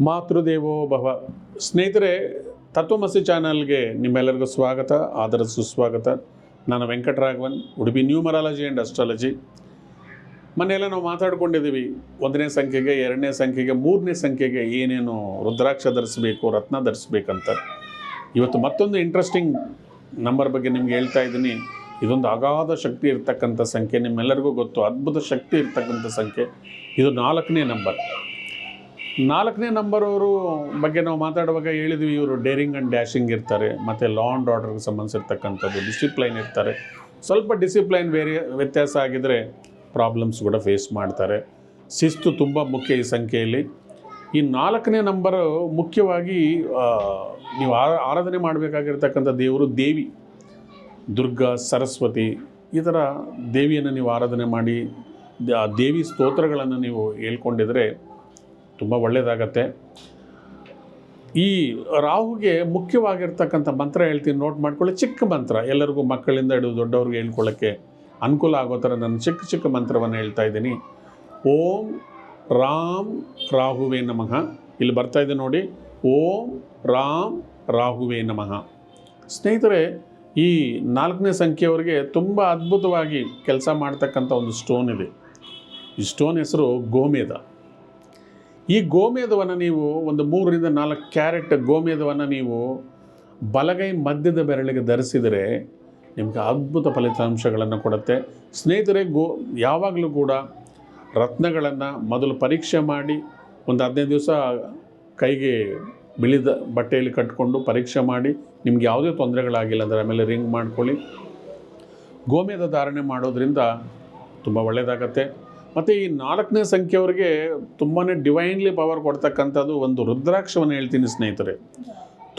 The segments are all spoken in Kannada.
ಮಾತೃದೇವೋ ಭವ. ಸ್ನೇಹಿತರೆ, ತತ್ವಮಸಿ ಚಾನಲ್ಗೆ ನಿಮ್ಮೆಲ್ಲರಿಗೂ ಸ್ವಾಗತ ಆದರ ಸುಸ್ವಾಗತ ನಾನು Venkataraghavan, Udupi numerology and astrology. ಮನೆಯೆಲ್ಲ ನಾವು ಮಾತಾಡ್ಕೊಂಡಿದ್ದೀವಿ. ಒಂದನೇ ಸಂಖ್ಯೆಗೆ, ಎರಡನೇ ಸಂಖ್ಯೆಗೆ, ಮೂರನೇ ಸಂಖ್ಯೆಗೆ ಏನೇನು ರುದ್ರಾಕ್ಷ ಧರಿಸಬೇಕು, ರತ್ನ ಧರಿಸಬೇಕಂತ. ಇವತ್ತು ಮತ್ತೊಂದು ಇಂಟ್ರೆಸ್ಟಿಂಗ್ ನಂಬರ್ ಬಗ್ಗೆ ನಿಮ್ಗೆ ಹೇಳ್ತಾ ಇದ್ದೀನಿ. ಇದೊಂದು ಅಗಾಧ ಶಕ್ತಿ ಇರ್ತಕ್ಕಂಥ ಸಂಖ್ಯೆ, ನಿಮ್ಮೆಲ್ಲರಿಗೂ ಗೊತ್ತು. ಅದ್ಭುತ ಶಕ್ತಿ ಇರ್ತಕ್ಕಂಥ ಸಂಖ್ಯೆ. ಇದು ನಾಲ್ಕನೇ ನಂಬರ್ ನಾಲ್ಕನೇ ನಂಬರ್ ಅವರು ಬಗ್ಗೆ ನಾವು ಮಾತಾಡುವಾಗ ಹೇಳಿದ್ವಿ, ಇವರು ಡೇರಿಂಗ್ ಆ್ಯಂಡ್ ಡ್ಯಾಶಿಂಗ್ ಇರ್ತಾರೆ, ಮತ್ತು ಲಾ ಆ್ಯಂಡ್ ಆರ್ಡರ್ಗೆ ಸಂಬಂಧಿಸಿರ್ತಕ್ಕಂಥದ್ದು ಡಿಸಿಪ್ಲೈನ್ ಇರ್ತಾರೆ. ಸ್ವಲ್ಪ ಡಿಸಿಪ್ಲೈನ್ ಬೇರೆ ವ್ಯತ್ಯಾಸ ಆಗಿದರೆ ಪ್ರಾಬ್ಲಮ್ಸ್ ಕೂಡ ಫೇಸ್ ಮಾಡ್ತಾರೆ. ಶಿಸ್ತು ತುಂಬ ಮುಖ್ಯ ಈ ಸಂಖ್ಯೆಯಲ್ಲಿ. ಈ ನಾಲ್ಕನೇ ನಂಬರು ಮುಖ್ಯವಾಗಿ ನೀವು ಆರಾಧನೆ ಮಾಡಬೇಕಾಗಿರ್ತಕ್ಕಂಥ ದೇವರು ದೇವಿ. ದುರ್ಗಾ, ಸರಸ್ವತಿ, ಈ ಥರ ದೇವಿಯನ್ನು ನೀವು ಆರಾಧನೆ ಮಾಡಿ ದೇವಿ ಸ್ತೋತ್ರಗಳನ್ನು ನೀವು ಹೇಳ್ಕೊಂಡಿದ್ರೆ ತುಂಬ ಒಳ್ಳೆಯದಾಗತ್ತೆ ಈ ರಾಹುಗೆ ಮುಖ್ಯವಾಗಿರ್ತಕ್ಕಂಥ ಮಂತ್ರ ಹೇಳ್ತೀನಿ, ನೋಟ್ ಮಾಡ್ಕೊಳ್ಳಿ. ಚಿಕ್ಕ ಮಂತ್ರ, ಎಲ್ಲರಿಗೂ ಮಕ್ಕಳಿಂದ ಹಿಡಿದು ದೊಡ್ಡವ್ರಿಗೆ ಹೇಳ್ಕೊಳ್ಳೋಕ್ಕೆ ಅನುಕೂಲ ಆಗೋ ಥರ ನಾನು ಚಿಕ್ಕ ಚಿಕ್ಕ ಮಂತ್ರವನ್ನು ಹೇಳ್ತಾ ಇದ್ದೀನಿ. ಓಂ ರಾಮ್ ರಾಹುವೇ ನಮಃ. ಇಲ್ಲಿ ಬರ್ತಾ ಇದೆ ನೋಡಿ. ಓಂ ರಾಮ್ ರಾಹುವೇ ನಮಃ. ಸ್ನೇಹಿತರೆ, ಈ ನಾಲ್ಕನೇ ಸಂಖ್ಯೆಯವರಿಗೆ ತುಂಬ ಅದ್ಭುತವಾಗಿ ಕೆಲಸ ಮಾಡ್ತಕ್ಕಂಥ ಒಂದು ಸ್ಟೋನ್ ಇದೆ. ಈ ಸ್ಟೋನ್ ಹೆಸರು ಗೋಮೇದ ಈ ಗೋಮೇಧವನ್ನು ನೀವು ಒಂದು ಮೂರರಿಂದ ನಾಲ್ಕು ಕ್ಯಾರೆಟ್ ಗೋಮೇಧವನ್ನು ನೀವು ಬಲಗೈ ಮಧ್ಯದ ಬೆರಳಿಗೆ ಧರಿಸಿದರೆ ನಿಮಗೆ ಅದ್ಭುತ ಫಲಿತಾಂಶಗಳನ್ನು ಕೊಡುತ್ತೆ. ಸ್ನೇಹಿತರೆ, ಗೋ, ಯಾವಾಗಲೂ ಕೂಡ ರತ್ನಗಳನ್ನು ಮೊದಲು ಪರೀಕ್ಷೆ ಮಾಡಿ ಒಂದು ಹದಿನೈದು ದಿವಸ ಕೈಗೆ ಬಿಳಿದ ಬಟ್ಟೆಯಲ್ಲಿ ಕಟ್ಕೊಂಡು ಪರೀಕ್ಷೆ ಮಾಡಿ ನಿಮ್ಗೆ ಯಾವುದೇ ತೊಂದರೆಗಳಾಗಿಲ್ಲ ಅಂದರೆ ಆಮೇಲೆ ರಿಂಗ್ ಮಾಡ್ಕೊಳ್ಳಿ. ಗೋಮೇದ ಧಾರಣೆ ಮಾಡೋದ್ರಿಂದ ತುಂಬ ಒಳ್ಳೆಯದಾಗತ್ತೆ ಮತ್ತು ಈ ನಾಲ್ಕನೇ ಸಂಖ್ಯೆಯವರಿಗೆ ತುಂಬಾ ಡಿವೈನ್ಲಿ ಪವರ್ ಕೊಡ್ತಕ್ಕಂಥದ್ದು ಒಂದು ರುದ್ರಾಕ್ಷವನ್ನು ಹೇಳ್ತೀನಿ ಸ್ನೇಹಿತರೆ.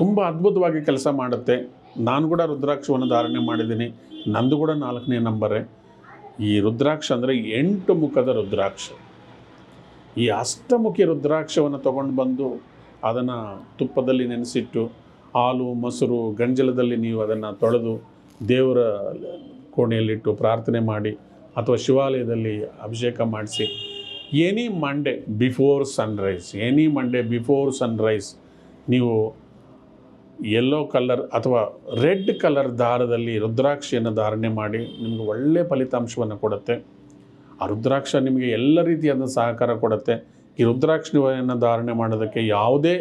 ತುಂಬ ಅದ್ಭುತವಾಗಿ ಕೆಲಸ ಮಾಡುತ್ತೆ. ನಾನು ಕೂಡ ರುದ್ರಾಕ್ಷವನ್ನು ಧಾರಣೆ ಮಾಡಿದ್ದೀನಿ. ನಂದು ಕೂಡ ನಾಲ್ಕನೇ ನಂಬರೇ. ಈ ರುದ್ರಾಕ್ಷ ಅಂದರೆ ಎಂಟು ಮುಖದ ರುದ್ರಾಕ್ಷ. ಈ ಅಷ್ಟಮುಖಿ ರುದ್ರಾಕ್ಷವನ್ನು ತಗೊಂಡು ಬಂದು ಅದನ್ನು ತುಪ್ಪದಲ್ಲಿ ನೆನೆಸಿಟ್ಟು, ಹಾಲು, ಮೊಸರು, ಗಂಜಲದಲ್ಲಿ ನೀವು ಅದನ್ನು ತೊಳೆದು ದೇವರ ಕೋಣೆಯಲ್ಲಿಟ್ಟು ಪ್ರಾರ್ಥನೆ ಮಾಡಿ ಅಥವಾ ಶಿವಾಲಯದಲ್ಲಿ ಅಭಿಷೇಕ ಮಾಡಿಸಿ any Monday before sunrise any Monday before sunrise ನೀವು ಯೆಲ್ಲೋ ಕಲರ್ ಅಥವಾ ರೆಡ್ ಕಲರ್ ದಾರದಲ್ಲಿ ರುದ್ರಾಕ್ಷಿಯನ್ನು ಧಾರಣೆ ಮಾಡಿ, ನಿಮಗೆ ಒಳ್ಳೆಯ ಫಲಿತಾಂಶವನ್ನು ಕೊಡುತ್ತೆ. ಆ ರುದ್ರಾಕ್ಷ ನಿಮಗೆ ಎಲ್ಲ ರೀತಿಯಾದ ಸಹಕಾರ ಕೊಡುತ್ತೆ. ಈ ರುದ್ರಾಕ್ಷಿಯನ್ನು ಧಾರಣೆ ಮಾಡೋದಕ್ಕೆ ಯಾವುದೇ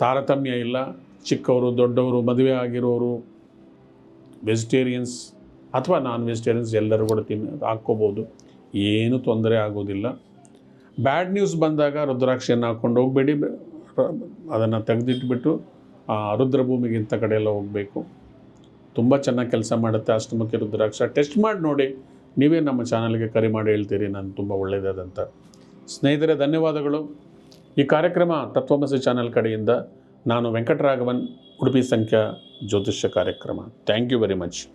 ತಾರತಮ್ಯ ಇಲ್ಲ. ಚಿಕ್ಕವರು, ದೊಡ್ಡವರು, ಮದುವೆ ಆಗಿರೋರು ವೆಜಿಟೇರಿಯನ್ಸ್ ಅಥವಾ ನಾನ್ ವೆಜಿಟೇರಿಯನ್ಸ್ ಎಲ್ಲರೂ ಕೂಡ ತಿನ್ನ ಹಾಕ್ಕೋಬೋದು. ಏನೂ ತೊಂದರೆ ಆಗೋದಿಲ್ಲ. ಬ್ಯಾಡ್ ನ್ಯೂಸ್ ಬಂದಾಗ ರುದ್ರಾಕ್ಷಿಯನ್ನು ಹಾಕ್ಕೊಂಡು ಹೋಗಬೇಡಿ. ಅದನ್ನು ತೆಗೆದಿಟ್ಬಿಟ್ಟು ಆ, ರುದ್ರಭೂಮಿಗೆ ಇಂಥ ಕಡೆ ಎಲ್ಲ ಹೋಗಬೇಕು. ತುಂಬ ಚೆನ್ನಾಗಿ ಕೆಲಸ ಮಾಡುತ್ತೆ ಅಷ್ಟಮುಖಿ ರುದ್ರಾಕ್ಷ. ಟೆಸ್ಟ್ ಮಾಡಿ ನೋಡಿ. ನೀವೇ ನಮ್ಮ ಚಾನಲ್ಗೆ ಕರೆ ಮಾಡಿ ಹೇಳ್ತೀರಿ. ನಾನು ತುಂಬ ಒಳ್ಳೆಯದಾದಂಥ ಸ್ನೇಹಿತರೆ ಧನ್ಯವಾದಗಳು. ಈ ಕಾರ್ಯಕ್ರಮ ತತ್ವಮಸಿ ಚಾನಲ್ ಕಡೆಯಿಂದ ನಾನು ವೆಂಕಟರಾಘವನ್ ಉಡುಪಿ ಸಂಖ್ಯಾ ಜ್ಯೋತಿಷ್ಯ ಕಾರ್ಯಕ್ರಮ. Thank you very much